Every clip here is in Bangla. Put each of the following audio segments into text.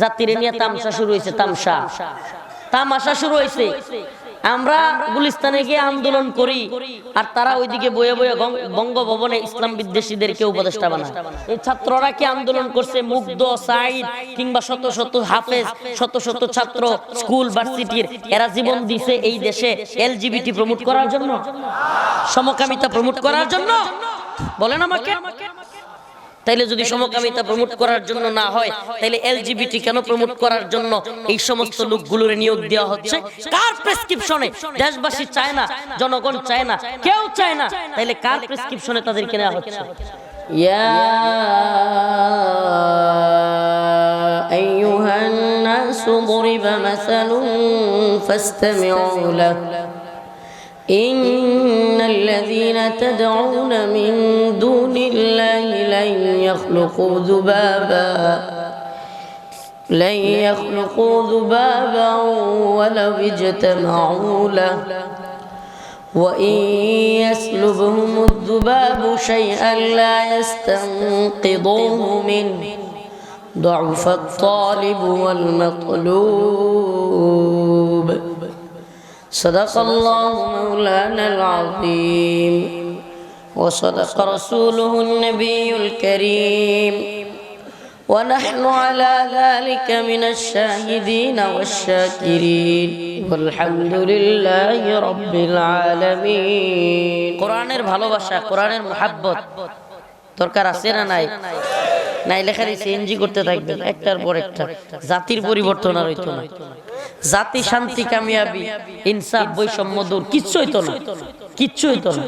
জাতিরে নিয়ে তামসা শুরু হয়েছে তামসা তামাশা শুরু হয়েছে। আমরা গুলিস্তানে গিয়ে আন্দোলন করি আর তারা ওইদিকে বয়ে বয়ে বঙ্গভবনে ইসলাম বিদ্বেষীদেরকে উপদেষ্টা বানায়। এই ছাত্ররা কি আন্দোলন করছে? মুগ্ধ সাইদ কিংবা শত শত হাফেজ শত শত ছাত্র স্কুল ভার্সিটির এরা জীবন দিছে এই দেশে এলজিবিটি প্রমোট করার জন্য। সমকামিতা প্রমোট করার জন্য। বলেন আমাকে। তাইলে যদি সমকামিতা প্রমোট করার জন্য না হয় তাইলে এলজিবিটি কেন প্রমোট করার জন্য এই সমস্ত লোকগুলোর নিয়োগ দেওয়া হচ্ছে কার প্রেসক্রিপশনে দেশবাসী চায় না জনগণ চায় না কেউ চায় না তাইলে কার প্রেসক্রিপশনে তাদেরকে নেওয়া হচ্ছে ইয়া أيها الناس ضرب مثل فاستمعوا له إن الذين تدعون من دون الله لن يخلقوا ذبابا لن يخلقوا ذبابا ولو اجتمعوا له. وإن يسلبهم الذباب شيئا لا يستنقضوه منه. ضعف الطالب والمطلوب. صدق الله مولانا العظيم وصدق رسوله النبي الكريم ونحن على ذلك من الشاهدين والشاكرين والحمد لله رب العالمين কোরআনের ভালোবাসা কোরআনের মোহাব্বত দরকার আছে না নাই নাই খালি সিএনজি করতে থাকবেন একটার পর একটা। জাতির পরিবর্তন আর হইতো না। জাতি শান্তি কামিয়াবি ইনসাফ বৈষম্য দূর কিচ্ছু হইতো না। কিচ্ছু হইতো না।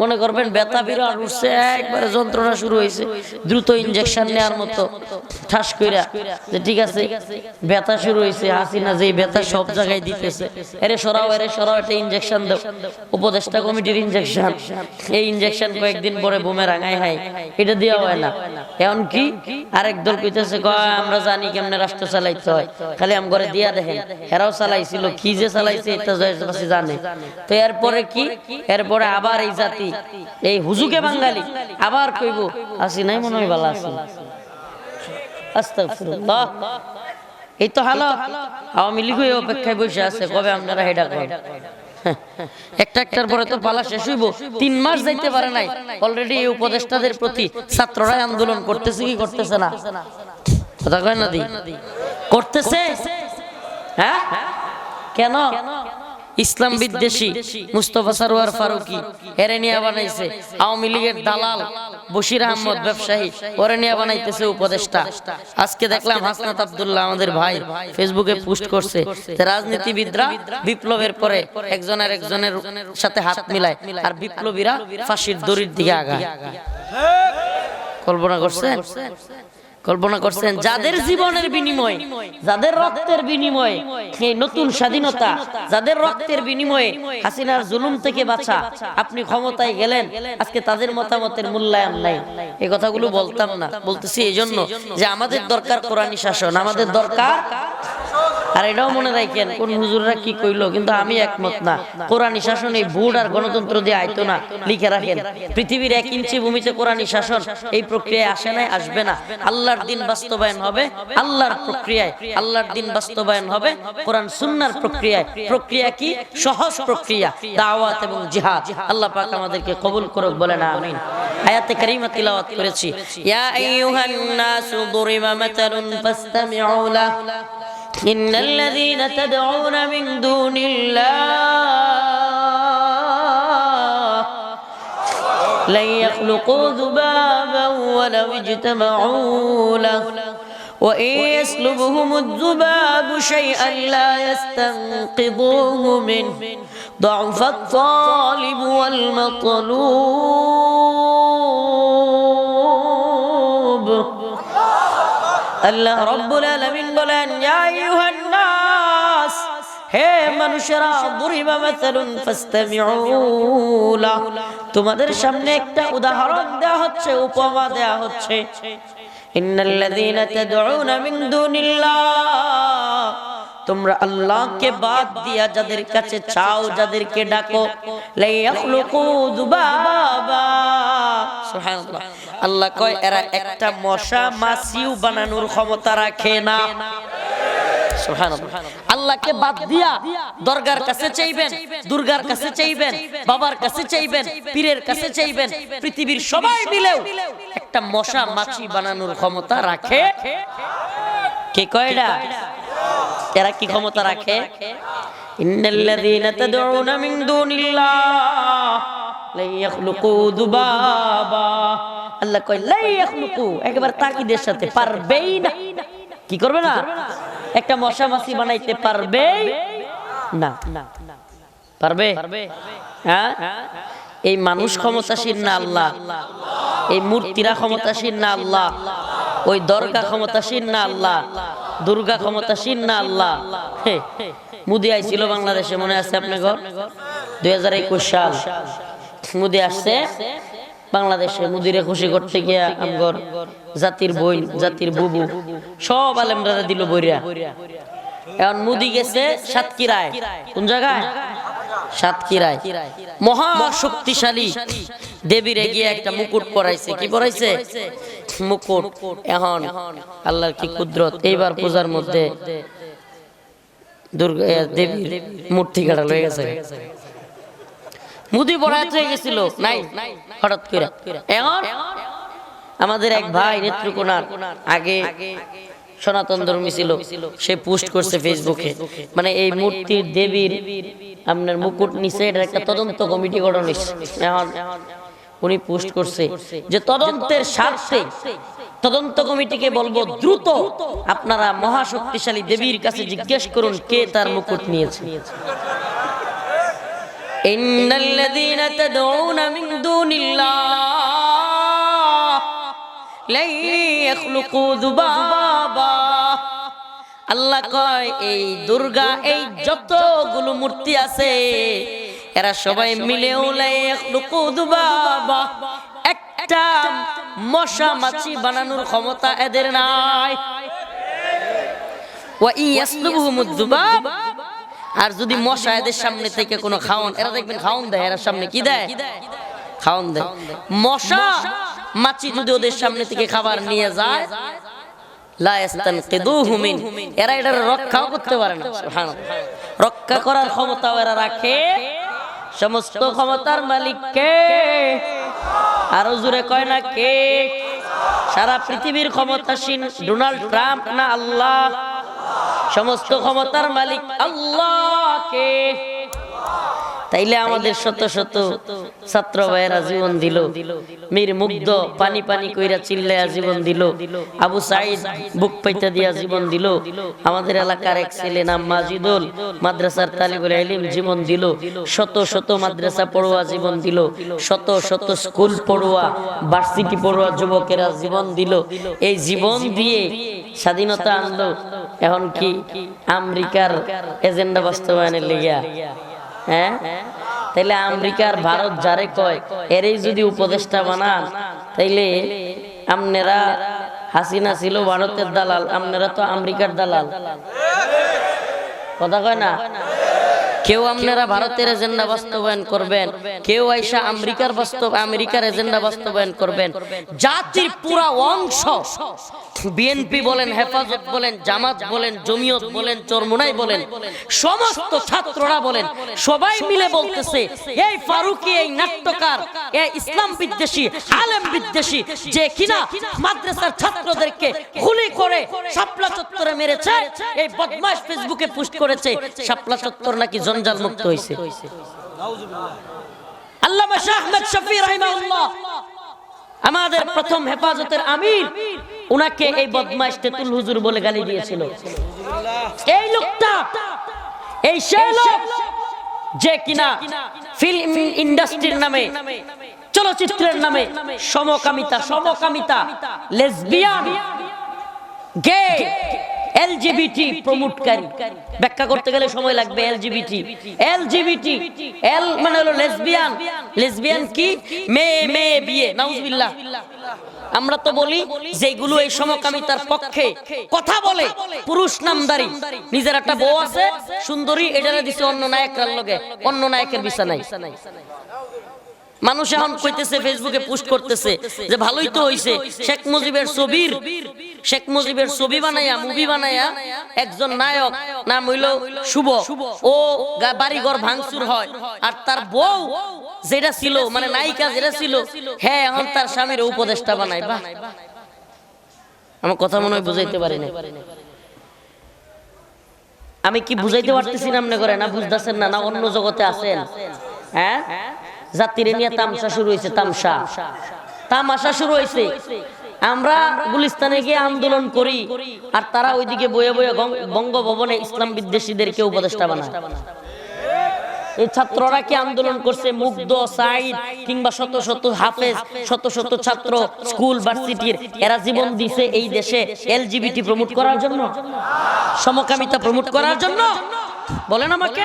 মনে করবেন ব্যথা বিরাট, উঠছে, একবারে যন্ত্রণা শুরু হয়েছে। দ্রুত ইনজেকশন নেওয়ার মতো। ঠাস কইরা, যে ঠিক আছে, ব্যথা শুরু হয়েছে, হাসিনা যে ব্যথা সব জায়গায় দিতেছে। এরে সরাও এরে সরাও, একটা ইনজেকশন দাও। উপদেষ্টা কমিটির ইনজেকশন এই ইনজেকশন কয়েকদিন পরে বোমে রাঙাই হয়। এটা দেওয়া হয় না। এখন কি? আরেক দল কইতেছে, কয়, আমরা জানি কেমনে রাষ্ট্র চালাইতে হয়। খালি আম করে দিয়া দেখেন। এরাও চালাইছিল, কি যে চালাইছে এটা জানে। তো এরপরে কি? এরপরে আবার এই জাতি এই হুজুকে বাঙালি। আবার কইব, আসি নাই মনে হয় ভালো আছি আস্তাগফিরুল্লাহ। এই তো হালত। আওয়ামী লীগ অপেক্ষায় বসে আছে, কবে আপনারা হেডা করেন? একটা একটার পরে তো পালা শেষ হইব। তিন মাস যাইতে পারে নাই। অলরেডি এই উপদেষ্টাদের প্রতি ছাত্ররাই আন্দোলন করতেছে কি করতেছে না? কথা কয় না দি? করতেছে? হ্যাঁ? কেন? ইসলাম বিদ্বেষী মুস্তফা সারোয়ার ফারুকি এরে নিয়ে বানাইছে। আওয়ামী লীগের দালাল বশির আহমদ ব্যবসায়ী ওরে নিয়ে বানাইতেছে উপদেষ্টা। আজকে দেখলাম হাসনাত আব্দুল্লাহ আমাদের ভাই ফেসবুকে পোস্ট করছে যে রাজনীতিবিদরা বিপ্লবের পরে একজন আর একজনের সাথে হাত মিলায়। আর বিপ্লবীরা ফাঁসির দড়ির দিকে আগায়। কল্পনা করছেন? কল্পনা করছেন যাদের জীবনের বিনিময়ে যাদের রক্তের বিনিময়ে এই নতুন স্বাধীনতা যাদের রক্তের বিনিময়ে হাসিনার জুলুম থেকে বাঁচা আপনি ক্ষমতায় গেলেন আজকে তাদের মতামতের মূল্যায়ন নাই। এই কথাগুলো বলতাম না বলতেছি এই জন্য যে আমাদের দরকার কোরআনী শাসন আমাদের দরকার আর এটাও মনে রাখেন, কোন হুজুররা কি কইলো? কিন্তু আমি একমত না। কোরআনী শাসন এই ভোট আর গণতন্ত্র দিয়ে আইতো না, লিখে রাখেন। পৃথিবীর এক ইঞ্চি ভূমিতে কোরআনী শাসন এই প্রক্রিয়ায় আসে নাই, আসবে না। আল্লাহর দিন বাস্তবায়ন হবে, আল্লাহর প্রক্রিয়ায়, আল্লাহর দিন বাস্তবায়ন হবে, কোরআন সুন্নার প্রক্রিয়ায়। প্রক্রিয়া কি? সহজ প্রক্রিয়া, দাওয়াত এবং জিহাদ। আল্লাহ পাক আমাদেরকে কবুল করুক, বলেন আমিন। আয়াতে কারিমা তিলাওয়াত করেছি। ইয়া আইয়ুহান নাসু দুরিবা মাতালুন ফাসতামিউ লাহ إن الذين تدعون من دون الله لن يخلقوا ذبابا ولو اجتمعوا له. وإن يسلبهم الذباب شيئا لا يستنقضوه منه. ضعف الطالب والمطلوب. আল্লাহ রব্বুল আলামিন বলেন, ইয়া আইয়ুহান নাস হে মানুষেরা, দুরিবা মাসালুন ফাসতামিউ তোমাদের সামনে একটা উদাহরণ দেয়া হচ্ছে, উপমা দেয়া হচ্ছে। ইন্নাল্লাযীনা তাদউনা মিন দুনিল্লাহ। তোমরা আল্লাহকে বাদ দিয়া যাদের কাছে চাও, যাদেরকে ডাকো আল্লাহ কয়, এরা একটা মশা মাছিও বানানোর ক্ষমতা রাখে না। আল্লাহকে বাদ দিয়া দরগার কাছে চাইবেন, দুর্গার কাছে চাইবেন, বাবার কাছে চাইবেন, পীরের কাছে চাইবেন, পৃথিবীর সবাই মিলেও একটা মশা মাছি বানানোর ক্ষমতা রাখে। কে কয়টা এরা কি ক্ষমতা রাখে? ইন্নাল্লাযীনা তাদউনা মিন দুনিল্লাহ। লা ইয়াখলুকু আল্লাহ কয় লা একবার তাকিদের সাথে পারবেই না। কি করবে না? একটা মশা মাছি বানাইতে পারবে না। পারবে? হ্যাঁ? এই মানুষ ক্ষমতাসীন না আল্লাহ। এই মূর্তিরা ক্ষমতাসীন না আল্লাহ। ওই দরগা ক্ষমতাসীন না আল্লাহ। দুর্গা ক্ষমতাসীন না আল্লাহ? মুদি আইছিল বাংলাদেশে, মনে আছে আপনার ঘর? দুই হাজার একুশ সাল। মুদি আসছে বাংলাদেশে, মুদিরে খুশি করতে গিয়া জাতির বই জাতির বুবু, সব আলেমরা দিল বইরা। এখন মুদি গেছে সাতক্ষীরায়। কোন জায়গায়? সাতক্ষীরায়। মহা শক্তিশালী দেবীর গিয়ে একটা মুকুট পরাইছে। কি পরাইছে? মুকুট। এখন আল্লাহর কি কুদরত? এইবার পূজার মধ্যে দুর্গা দেবীর মূর্তি কাটা লয়ে গেছে। মুদি পড়ায় হয়ে গেছিল। নাই, হঠাৎ করে। এখন আমাদের এক ভাই নেত্রকোনার, আগে সনাতন ধর্মী ছিল। সে পোস্ট করছে ফেসবুকে মানে এই মানে মূর্তির দেবীর আপনার মুকুট নিচে এটা একটা তদন্ত কমিটি গঠন উনি পোস্ট করছে যে তদন্তের স্বার্থে তদন্ত কমিটিকে বলব দ্রুত আপনারা মহাশক্তিশালী দেবীর কাছে জিজ্ঞেস করুন কে তার মুকুট নিয়েছে। ইন্নাল্লাযীনা তাদউনা মিন দুনিল্লাহ। লাই ইয়াখলুকু যুবাবা। আল্লাহ কয়, এই দুর্গা, এই যতগুলো মূর্তি আছে, এরা সবাই মিলেও একটা মশা মাছি বানানোর ক্ষমতা এদের নাই। আর যদি মশা এদের সামনে থেকে কোনো খাওন, এরা দেখবেন খাওন দেয়, এরা সামনে কি দেয়? খাওন দেয়। মশা মাছি যদি ওদের সামনে থেকে খাবার নিয়ে যায়। এরা রক্ষাও করতে রক্ষা করার ক্ষমতাও এরা রাখে। সমস্ত ক্ষমতার মালিক কে কে? সারা পৃথিবীর ক্ষমতাসীন ট্রাম্প না আল্লাহ? সমস্ত ক্ষমতার মালিক আল্লাহকে। তাইলে আমাদের শত শত ছাত্র ভাইয়েরা জীবন দিল। মীর মুগ্ধ পানি পানি কইরা চিল্লায়া জীবন দিল। আবু সাইদ বুক পাইতা দিয়া জীবন দিল। আমাদের এলাকার এক ছেলে নাম মাজিদুল মাদ্রাসার তালিবুল ইলম জীবন দিল। শত শত মাদ্রাসা পড়ুয়া জীবন দিল। শত শত স্কুল পড়ুয়া, ভার্সিটি পড়ুয়া যুবকেরা জীবন দিল। এই জীবন দিয়ে স্বাধীনতা আনলো। এখন কি আমেরিকার এজেন্ডা বাস্তবায়নের লেগিয়া হ্যাঁ? তাইলে আমেরিকার ভারত যারে কয়, এরই যদি উপদেষ্টা বানান, তাইলে আপনারা হাসিনা ছিল ভারতের দালাল আপনারা তো আমেরিকার দালাল। কথা কয় না? কেউ আপনারা ভারতের এজেন্ডা বাস্তবায়ন করবেন, কেউ আইসা আমেরিকার বাস্তব আমেরিকার এজেন্ডা বাস্তবায়ন করবেন। জাতির পুরা অংশ বিএনপি বলেন, হেফাজত বলেন, জামাত বলেন, জমিয়ত বলেন, চরমুনাই বলেন, সমস্ত ছাত্ররা বলেন, সবাই মিলে বলতেছে, এই ফারুকি, এই নাট্যকার এই ইসলাম বিদ্বেষী, আলেম বিদ্বেষী, যে কিনা মাদ্রাসার ছাত্রদেরকে গুলি করে শাপলা চত্বরে মেরেছে, এই বদমাশ ফেসবুকে পোস্ট করেছে, শাপলা চত্বর নাকি জঞ্জাল মুক্ত হয়েছে আল্লামা শাহ আহমদ শফি রাহিমাহুল্লাহ আমাদের প্রথম হেফাজতের আমির উনাকে এই বদমাইশ তেতুল হুজুর বলে গালি দিয়েছিল। এই লোকটা এই সেই লোক যে কিনা ফিল্ম ইন্ডাস্ট্রির নামে চলচ্চিত্রের নামে সমকামিতা সমকামিতা লেসবিয়ান গে এলজিবিটি প্রমোটকারী ব্যাখ্যা করতে গেলে সময় লাগবে এলজিবিটি এলজিবিটি এল মানে হলো লেসবিয়ান লেসবিয়ান কি? মেয়ে মেয়ে, বিয়ে। নাউজুবিল্লাহ। আমরা তো বলি, যেগুলো এই সমকামিতার পক্ষে কথা বলে, পুরুষ নামদারি। নিজের একটা বউ আছে, সুন্দরী, এটারে দিছে অন্য নায়করার লগে। অন্য নায়কের বিছানায়। মানুষ এখন কইতেছে ফেসবুকে পোস্ট করতেছে। যে ভালোই তো হইছে। শেখ মুজিবের ছবির শেখ মুজিবের ছবি বানাইয়া মুভি বানাইয়া একজন নায়ক নাম হইল শুভ। ও বাড়িঘর ভাঙচুর হয়। আর তার বউ যেটা ছিল মানে নায়িকা যেটা ছিল হ্যাঁ এখন তার স্বামীর উপদেষ্টা বানায় বাহ। আমার কথা মনে হয় বুঝাইতে পারি না আমি কি বুঝাইতে পারতেছি না আপনি করে না বুঝতেছেন না না অন্য জগতে আছেন। হ্যাঁ? জাতিরে নিয়ে তামসা শুরু হয়েছে তামসা তামাশা শুরু হয়েছে। আমরা গুলিস্তানে গিয়ে আন্দোলন করি আর তারা ওইদিকে বয়ে বয়ে বঙ্গভবনে ইসলাম বিদ্বেষীদেরকে উপদেষ্টা বানায়। এই ছাত্ররা কি আন্দোলন করছে? মুগ্ধ সাইদ কিংবা শত শত হাফেজ শত শত ছাত্র স্কুল ভার্সিটির এরা জীবন দিছে এই দেশে এলজিবিটি প্রমোট করার জন্য। সমকামিতা প্রমোট করার জন্য। বলেন আমাকে।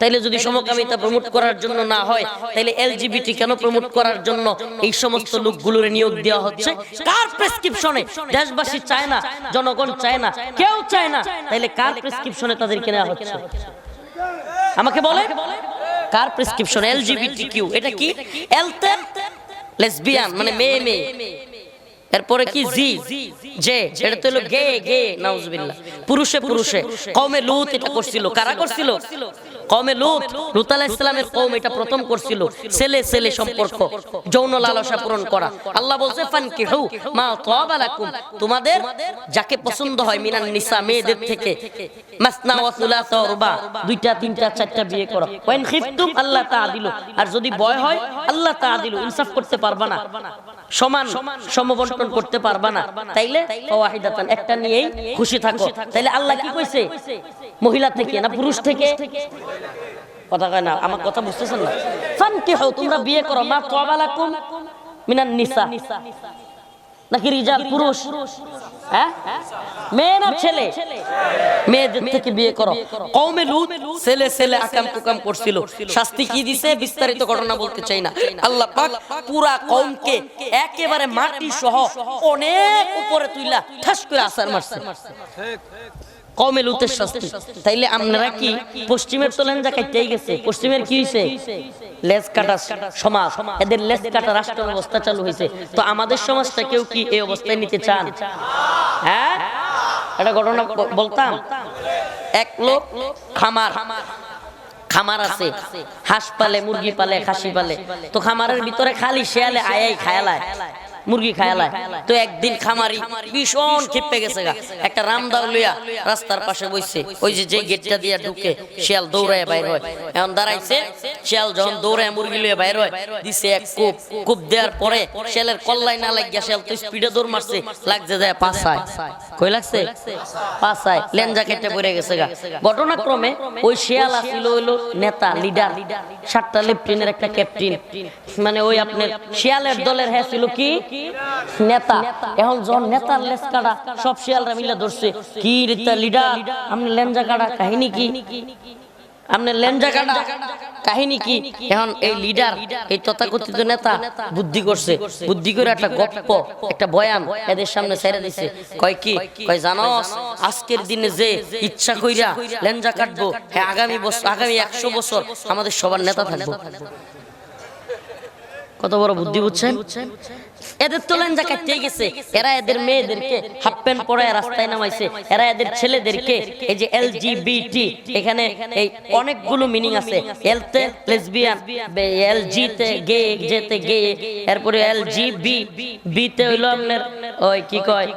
তাইলে যদি সমকামিতা প্রমোট করার জন্য না হয় তাইলে এলজিবিটি কেন প্রমোট করার জন্য এই সমস্ত লোকগুলোর নিয়োগ দেওয়া হচ্ছে? কার প্রেসক্রিপশনে দেশবাসী চায় না জনগণ চায় না কেউ চায় না তাইলে কার প্রেসক্রিপশনে তাদেরকে নেওয়া হচ্ছে? আমাকে বলে? কার প্রেসক্রিপশন এলজিবিটি কিউ এটা কি? এলতে লেসবিয়ান মানে মেয়ে মেয়ে। এরপরে কি জি? যে এটা তো হলো গে গে নাউজুবিল্লাহ। পুরুষে পুরুষে। কওমে লুত এটা করছিল? কারা করছিল? কওমে লুত লুত আলাইহিস সালামের কওম এটা প্রথম করছিল। ছেলে ছেলে সম্পর্ক, যৌন লালসা পূরণ করা। আল্লাহ বলছে, ফানকিহু মা তাবা লাকুম। তোমাদের যাকে পছন্দ হয়, মিনান নিসা, মেয়েদের থেকে, মাসনা ওয়া সুলাসা রুবা, দুইটা, তিনটা, চারটা বিয়ে করো। ওয়াইন খিফতুম, আল্লাহ তাআদিলু আর যদি ভয় হয়, আল্লাহ তাআদিলু ইনসাফ করতে পারবা না। সমান সমবন্টন করতে পারবা না। তাইলে ওয়াহিদাতান একটা নিয়েই খুশি থাকো। তাইলে আল্লাহ কি কইছে? মহিলা থেকে না পুরুষ থেকে? কথা কয় না, আমার কথা বুঝতেছেন না? ফানকিহু, তোমরা বিয়ে করো, মা তাবালাকুম মিনান নিসা। নাকি রিজাল পুরুষ? হ্যাঁ? মেয়ে না ছেলে? মেয়েদের থেকে বিয়ে করো। কওমে লুত ছেলে ছেলে আকাম কুকাম করছিল। শাস্তি কি দিছে? বিস্তারিত ঘটনা বলতে চাই না। আল্লাহ পাক পুরা কওমকে একেবারে মাটি সহ অনেক উপরে তুইলা ঠাস করে আসার মারছে। কমে লুতের শাস্তি। তাইলে আপনারা কি পশ্চিমের তোলেন যা কাটতেই গেছে, পশ্চিমের কি হইছে? লেজ কাটা সমাজ, এদের লেজ কাটা রাষ্ট্র ব্যবস্থা চালু হয়েছে তো আমাদের সমাজটা কেউ কি এই অবস্থায় নিতে চান? হ্যাঁ? একটা ঘটনা বলতাম। এক লোক খামার খামার আছে, হাঁস পালে, মুরগি পালে, খাসি পালে। তো খামারের ভিতরে খালি শেয়ালে আয়াই, খায়ালায়। মুরগি খায়ালায় তো একদিন খামারি ভীষণ ক্ষেপে গেছে গা। একটা রামদাও লইয়া রাস্তার পাশে বইছে। ওই যে যে গেটটা দিয়া ঢুকে শিয়াল দৌড়ায় বাইর হয়। এখন দাঁড়াইছে শিয়াল যখন দৌড়ায় মুরগি লইয়া বাইর হয় দিছে এক কূপ। কূপ দেওয়ার পরে শিয়ালের কল্লাই না লাগিয়া শিয়াল তো স্পিডে দৌড় মারছে লাগছে যায় পাঁচায়। কই লাগছে? পাঁচায়। লেঞ্জা কেটে পড়ে গেছে গা। ঘটনাক্রমে ওই শিয়াল আসিল হইল নেতা লিডার সাতটা লেফটেনের একটা ক্যাপ্টেন। মানে ওই আপনার শিয়ালের দলের হ্যাঁ ছিল কি? নেতা। এখন যখন নেতার লেস কাটা, সব শিয়ালরা মিলে ধরছে, কি লিডার আপনি লেঞ্জা কাটা কাহিনী কি? আপনার লেঞ্জা কাটা কাহিনী কি? এখন এই লিডার, এই তথাকথিত নেতা বুদ্ধি করছে। বুদ্ধি করে একটা গপ্প, একটা বয়ান এদের সামনে ছেড়ে দিছে। কয় কি? কয় জানোস আজকের দিনে যে ইচ্ছা কইরা লেঞ্জা কাটবো হ্যাঁ আগামী বছর আগামী একশো বছর আমাদের সবার নেতা থাকব। কত বড় বুদ্ধি বুঝছেন? এদের তো লেঞ্জা কাটতে গেছে এরা এদের মেয়েদেরকে হাফ প্যান্ট পরে রাস্তায় নামাইছে, এরা এদের ছেলেদেরকে এই যে এল এলজিবিটি, এখানে এই অনেকগুলো মিনিং আছে। এলতে লেসবিয়ান এল জি তে গে যেতে গে, এরপরে এল জি বি বি তে হইল আপনার, ওই কি কয়?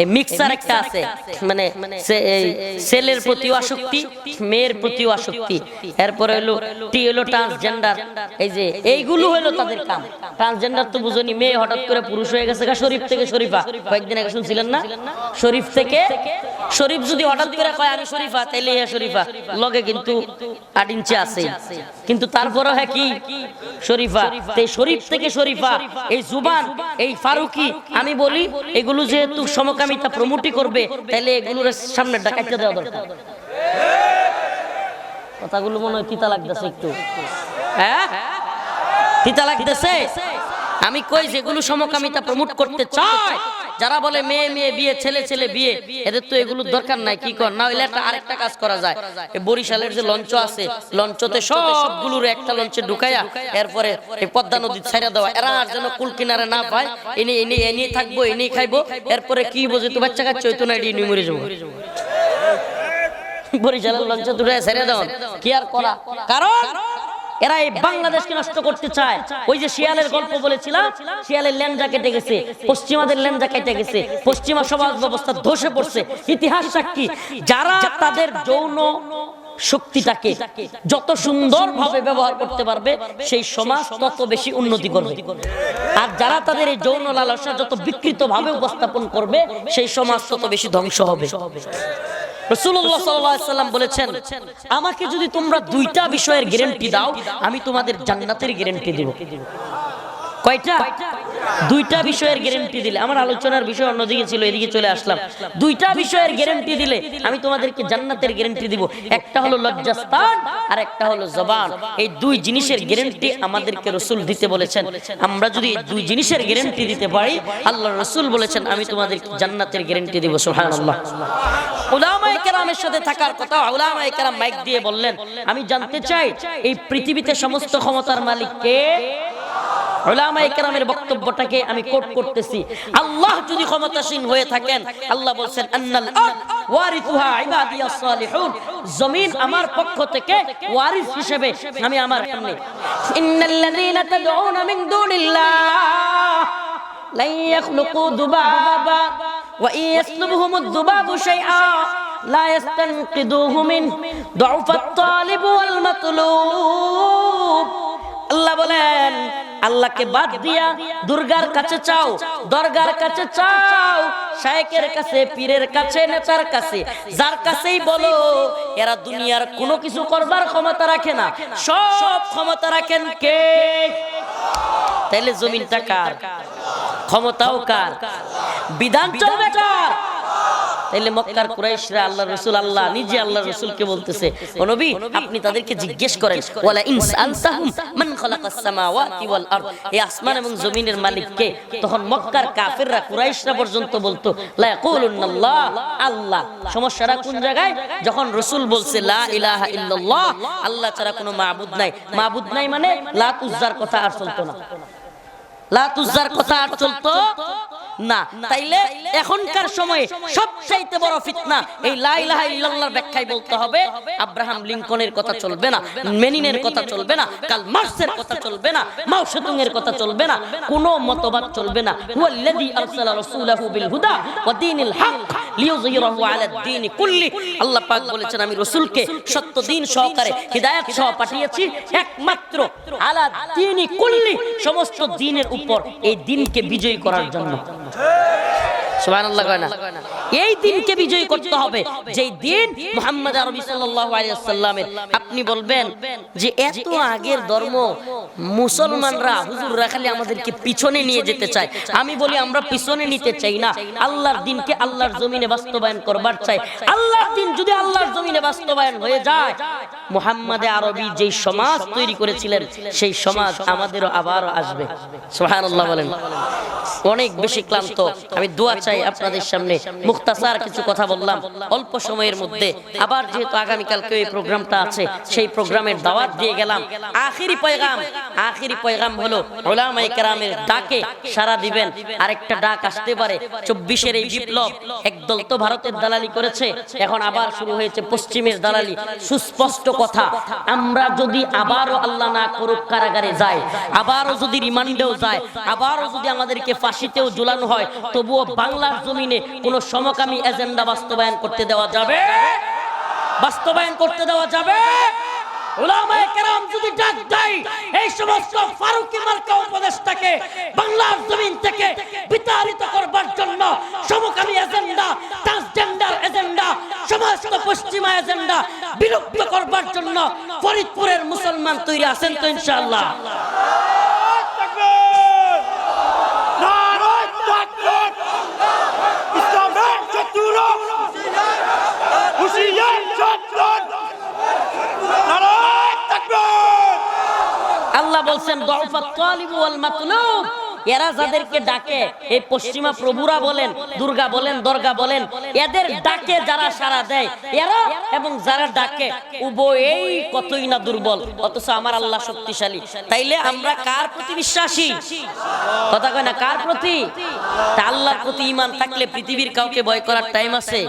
এই মিক্সার একটা আছে মানে ছেলের প্রতি আসক্তি, মেয়ের প্রতি আসক্তি। এরপরে হলো টি হলো ট্রান্সজেন্ডার এই যে এইগুলো হলো তাদের কাম। ট্রান্সজেন্ডার তো বুঝনি, মেয়ে হঠাৎ করে পুরুষ হয়ে গেছে শরীফ থেকে শরীফা। কয়েকদিন আগে শুনছিলেন না? শরীফ থেকে শরীফ যদি হঠাৎ করে কয়, আমি শরীফা, তাইলে হ্যাঁ শরীফা। লগে কিন্তু আট ইঞ্চি আছে। কিন্তু তারপরও হ্যাঁ কি? শরীফা। এই শরীফ থেকে শরীফা, এই জুবান, এই ফারুকি, আমি বলি, এগুলো যেহেতু সমকামিতা প্রমোটই করবে তাহলে এগুলোর সামনে ডাকাইতে দেওয়া দরকার। কথাগুলো মনে হয় তিতা লাগতেছে একটু। হ্যাঁ? তিতা লাগতেছে? আমি কই যেগুলো সমকামিতা প্রমোট করতে চাই যারা বলে মেয়ে মেয়ে বিয়ে ছেলে ছেলে বিয়ে এদের তো এগুলোর দরকার নাই কি কর? না হইলে একটা আরেকটা কাজ করা যায়। বরিশালের যে লঞ্চ আছে লঞ্চতে সবগুলোর একটা লঞ্চে ঢুকাইয়া এরপরে এই পদ্মা নদী ছাইরা দেওয়া এরা আর যেন কুল কিনারে না পায় এনে এনে এনে থাকব এনে খাইবো এরপরে কি বোঝে তো বাচ্চা কাচ্চা হইতো না এটি মরে যাব। বরিশালের লঞ্চে দুটো ছেড়ে দেওয়া। কি আর করা? কারণ? এরা এই বাংলাদেশকে নষ্ট করতে চায়। ওই যে শিয়ালের গল্প বলেছিলাম শিয়ালের লেঞ্জা কেটে গেছে। পশ্চিমাদের লেঞ্জা কেটে গেছে। পশ্চিমা সমাজ ব্যবস্থা ধসে পড়ছে। ইতিহাস সাক্ষী। যারা তাদের যৌন শক্তিটাকে যত সুন্দর ভাবে ব্যবহার করতে পারবে সেই সমাজ তত বেশি উন্নতি করবে। আর যারা তাদের এই যৌন লালসা যত বিকৃত ভাবে উপস্থাপন করবে সেই সমাজ তত বেশি ধ্বংস হবে। রসুল্লাহ বলেছেন, আমাকে যদি তোমরা দুইটা বিষয়ের গ্যারেন্টি দাও, আমি তোমাদের জান্নাতের গ্যারেন্টি দেব। কয়টা? দুইটা বিষয়ের গ্যারেন্টি দিলে, আমার আলোচনার বিষয় অন্যদিকে ছিল, এদিকে চলে আসলাম। দুইটা বিষয়ের গ্যারেন্টি দিলে আমি তোমাদেরকে জান্নাতের গ্যারেন্টি দিব। একটা হলো লজ্জাস্থান আর একটা হলো জবান। এই দুই জিনিসের গ্যারেন্টি আমাদেরকে রসুল দিতে বলেছেন। আমরা যদি দুই জিনিসের গ্যারেন্টি দিতে পারি আল্লাহ রসুল বলেছেন, আমি তোমাদেরকে জান্নাতের গ্যারেন্টি দিব দিয়ে বললেন, আমি জানতে চাই, এই পৃথিবীতে সমস্ত ক্ষমতার মালিক কে? বক্তব্যটাকে আমি কোট করতেছি। আল্লাহ যদি ক্ষমতাসীন হয়ে থাকেন, আল্লাহ বলছেন, আন্নাল জমিন আমার পক্ষ থেকে ওয়ারিস হিসেবে আমি আমার আল্লাহ বলেন আল্লাহকে বাদ দিয়া দুর্গার কাছে চাও দরগার কাছে চাও শায়েকের কাছে পীরের কাছে নেতার কাছে যার কাছেই বলো এরা দুনিয়ার কোনো কিছু করবার ক্ষমতা রাখে না। সব ক্ষমতা রাখেন কে? তাইলে জমিনটা কার? ক্ষমতাও কার। বিধান চলবে তাইলে মক্কার কুরাইশরা আল্লাহ রসুল, আল্লাহ নিজে আল্লাহ রসুলকে বলতেছে, ও নবী, আপনি তাদেরকে জিজ্ঞেস করেন, ওয়ালা ইনসালতাহুম মান খালাকাস সামাওয়াতি ওয়াল আরদ? এই আসমান এবং জমিনের মালিক কে তখন মক্কার কাফিররা, কুরাইশরা পর্যন্ত বলতো, লা ইয়াকুলুনাল্লাহ আল্লাহ। সমস্যাটা কোন জায়গায়? যখন রসুল বলছে, লা ইলাহা ইল্লাল্লাহ, আল্লাহ ছাড়া কোনো মাবুদ নাই। মাবুদ নাই মানে লা তুজ্জার কথা আর চলতো না। লাতুজার কথা আর চলতো না। তাইলে এখনকার সময়ে সবচাইতে বড় ফিতনা এই লা ইলাহা ইল্লাল্লাহর ব্যাখ্যায় বলতে হবে, আব্রাহাম লিংকনের কথা চলবে না, মেনিনের কথা চলবে না, কাল মার্কসের কথা চলবে না, মাও সেতুং এর কথা চলবে না, কোনো মতবাদ চলবে না। হুয়াল্লাযী আরসালা রাসূলাহু বিল হুদা ওয়া দীনিল হক লিইয়ুযহিরাহু আলা দ্বীন কুল্লি। আল্লাহ পাক বলেছেন, আমি রাসূলকে সত্য দিন সহকারে হিদায়াত সহ পাঠিয়েছি, একমাত্র আলা দ্বীনি কুল্লি, সমস্ত দিনের উপর এই দিনকে বিজয়ী করার জন্য। 네. সুবহানাল্লাহ কয় না। এই দিনকে বিজয়ী করতে হবে। যেই দিন মুহাম্মদ আরবি সাল্লাল্লাহু আলাইহি ওয়াসাল্লামের আপনি বলবেন যে এত আগের ধর্ম মুসলমানরা হুজুররা খালি আমাদেরকে পিছনে নিয়ে যেতে চায়। আমি বলি আমরা পিছনে নিতে চাই না। আল্লাহর দিনকে আল্লাহর জমিনে বাস্তবায়ন করবার চাই। আল্লাহর দিন যদি আল্লাহর জমিনে বাস্তবায়ন হয়ে যায় মুহাম্মাদে আরবি যেই সমাজ তৈরি করেছিলেন সেই সমাজ আমাদেরও আবারও আসবে। সুবহানাল্লাহ বলেন। অনেক বেশি ক্লান্ত। আমি দোয়া চাই আপনাদের সামনে। মুখতাসার কিছু কথা বললাম। অল্প সময়ের মধ্যে। আবার যেহেতু আগামীকালকে এই প্রোগ্রামটা আছে, সেই প্রোগ্রামের দাওয়াত দিয়ে গেলাম। আখিরি পয়গাম। আখিরি পয়গাম হলো ওলামায়ে কেরামের ডাকে সারা দিবেন। আরেকটা ডাক আসতে পারে। চব্বিশের এই বিপ্লব একদল তো ভারতের দালালি করেছে। এখন আবার শুরু হয়েছে পশ্চিমের দালালি। সুস্পষ্ট কথা, আমরা যদি আবারও আল্লাহ না করুক কারাগারে যায় আবারও যদি রিমান্ডেও যায় আবারও যদি আমাদেরকে ফাঁসিতেও ঝুলানো হয়, তবুও বাংলার জমিনে কোনো সমকামী এজেন্ডা বাস্তবায়ন করতে দেওয়া যাবে? বাস্তবায়ন করতে দেওয়া যাবে? জমিন থেকে বিতাড়িত করবার জন্য সমকামী এজেন্ডা এজেন্ডা পশ্চিমা এজেন্ডা করবার ফরিদপুরের মুসলমান তৈরি আছেন তো ইনশাআল্লাহ। আল্লাহ বলছেন দউফাত তালিব ওয়াল মাতলুব এরা যাদেরকে ডাকে, এই পশ্চিমা প্রভুরা বলেন, দুর্গা বলেন, দর্গা বলেন, এদের ডাকে যারা সারা দেয়, এরা এবং যারা ডাকে, উভয়েই কতই না দুর্বল, অথচ আমার আল্লাহ শক্তিশালী। তাইলে আমরা কার প্রতি বিশ্বাসী? কথা কয় না, কার প্রতি? তা আল্লাহর প্রতি ইমান থাকলে পৃথিবীর কাউকে ভয় করার টাইম আছে।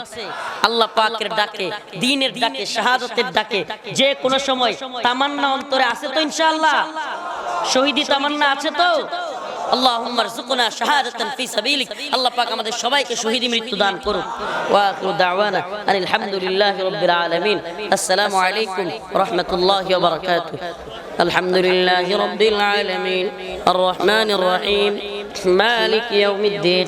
আল্লাহ পাকের ডাকে, দিনের ডাকে, শাহাদতের ডাকে, যে কোনো সময় তামান্না অন্তরে আছে তো ইনশাআল্লাহ? শহীদি তামান্না আছে তো? اللهم ارزقنا شهادة في سبيلك الله পাক আমাদের সবাইকে শহীদি মৃত্যু দান করুন واخر دعوانا ان الحمد لله رب العالمين السلام عليكم ورحمة الله وبركاته الحمد لله رب العالمين الرحمن الرحيم مالك يوم الدين.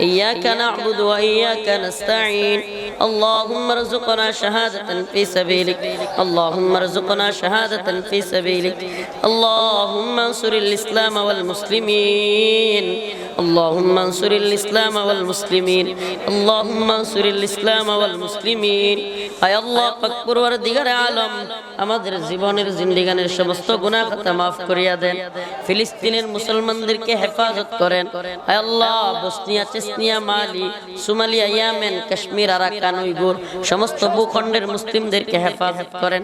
إياك نعبد وإياك نستعين. اللهم ارزقنا شهادة في سبيلك. اللهم ارزقنا شهادة في سبيلك. اللهم انصر الإسلام والمسلمين. اللهم انصر الإسلام والمسلمين اللهم انصر الإسلام والمسلمين আয় আল্লাহ পাক পরওয়ারদিগার আলম আমাদের জীবনের জিন্দিগানের সমস্ত গুনাহ খাতা মাফ করিয়া দেন ফিলিস্তিনের মুসলমানদেরকে হেফাজত করেন আয় আল্লাহ Bosnia Chechnya Mali Somalia Yemen Kashmir Arakan Uighur সমস্ত ভূখণ্ডের মুসলিমদেরকে হেফাজত করেন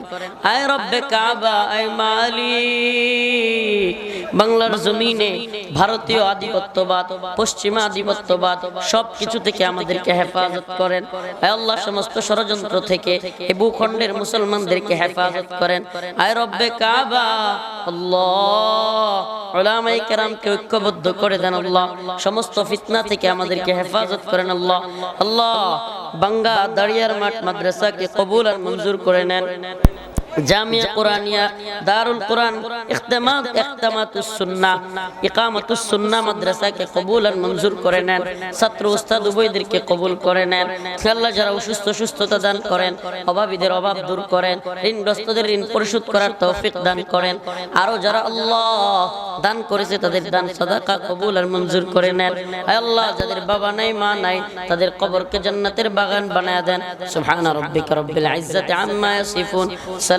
আয় রব্বে কাবা আয় মালিক বাংলার জমিনে ভারতীয় আধিপত্যবাদ, পশ্চিমা আধিপত্যবাদ সব কিছু থেকে আমাদেরকে হেফাজত করেন। আল্লাহ সমস্ত ষড়যন্ত্র থেকে এ ভূখণ্ডের মুসলমানদেরকে হেফাজত করেন। আয় রব্বে কাবা, আল্লাহ। কেরামকে ঐক্যবদ্ধ করে দেন আল্লাহ। সমস্ত ফিতনা থেকে আমাদেরকে হেফাজত করেন আল্লাহ। আল্লাহ, বাঙ্গা, দাঁড়িয়ার মাঠ মাদ্রাসাকে কবুল আর মঞ্জুর করে নেন। জামিয়া কোরআনিয়া, দারুল কোরআন ইখতিমাত ইখতিমাতুস সুন্নাহ, ইকামাতুস সুন্নাহ মাদ্রাসাকে কবুল আর মঞ্জুর করে নেন, ছাত্র উস্তাদ উভয়দেরকে কবুল করে নেন আল্লাহ যারা অসুস্থ সুস্থতা দান করেন, অভাবীদের অভাব দূর করেন, ঋণগ্রস্তদের ঋণ পরিশোধ করার তৌফিক দান করেন আরও যারা আল্লাহ দান করেছে তাদের দান সাদাকা কবুল আর মঞ্জুর করে নেন। আল্লাহ, যাদের বাবা নাই, মা নাই, তাদের কবরকে জান্নাতের বাগান বানায় দেন। সুবহানা রাব্বিকা রব্বিল ইজ্জাতি আম্মা ইয়াসিফুন